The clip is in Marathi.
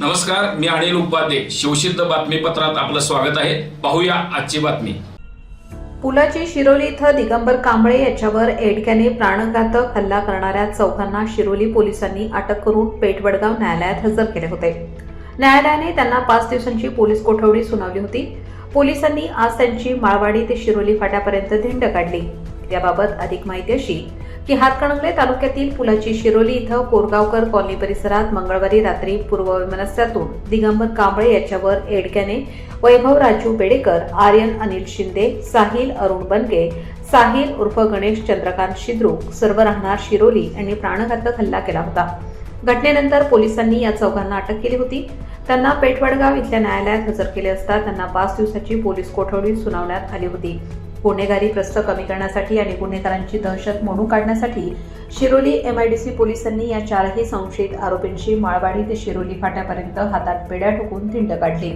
नमस्कार मी अनिल उपाध्ये. शिवसिद्ध बातमीपत्रात आपलं स्वागत आहे. पाहूया आजची बातमी. पुलाची शिरोली इथं दिगंबर कांबळे याच्यावर एडक्याने प्राणघातक हल्ला करणाऱ्या चौघांना शिरोली पोलिसांनी अटक करून पेठवडगाव न्यायालयात हजर केले होते. न्यायालयाने त्यांना पाच दिवसांची पोलीस कोठडी सुनावली होती. पोलिसांनी आज त्यांची माळवाडी ते शिरोली फाट्यापर्यंत धिंड काढली. याबाबत अधिक माहिती अशी की हातकणंगले तालुक्यातील पुलाची शिरोली इथं कोरगावकर कॉलनी परिसरात मंगळवारी रात्री पूर्ववैमनस्यातून दिगंबर कांबळे याच्यावर एडक्याने वैभव राजू बेडेकर आर्यन अनिल शिंदे साहिल अरुण बनगे साहिल उर्फ गणेश चंद्रकांत शिद्रुक सर्व राहणार शिरोली यांनी प्राणघातक हल्ला केला होता. घटनेनंतर पोलिसांनी या चौघांना अटक केली होती. त्यांना पेठवडगाव इथल्या न्यायालयात हजर केले असता त्यांना पाच दिवसाची पोलीस कोठडी सुनावण्यात आली होती. गुन्हेगारी प्रस्त कमी करण्यासाठी आणि गुन्हेगारांची दहशत मोडून काढण्यासाठी शिरोली एमआयडीसी पोलिसांनी या चारही संशयित आरोपींची माळवाडी ते शिरोली फाट्यापर्यंत हातात पेड्या ठोकून धिंड काढली.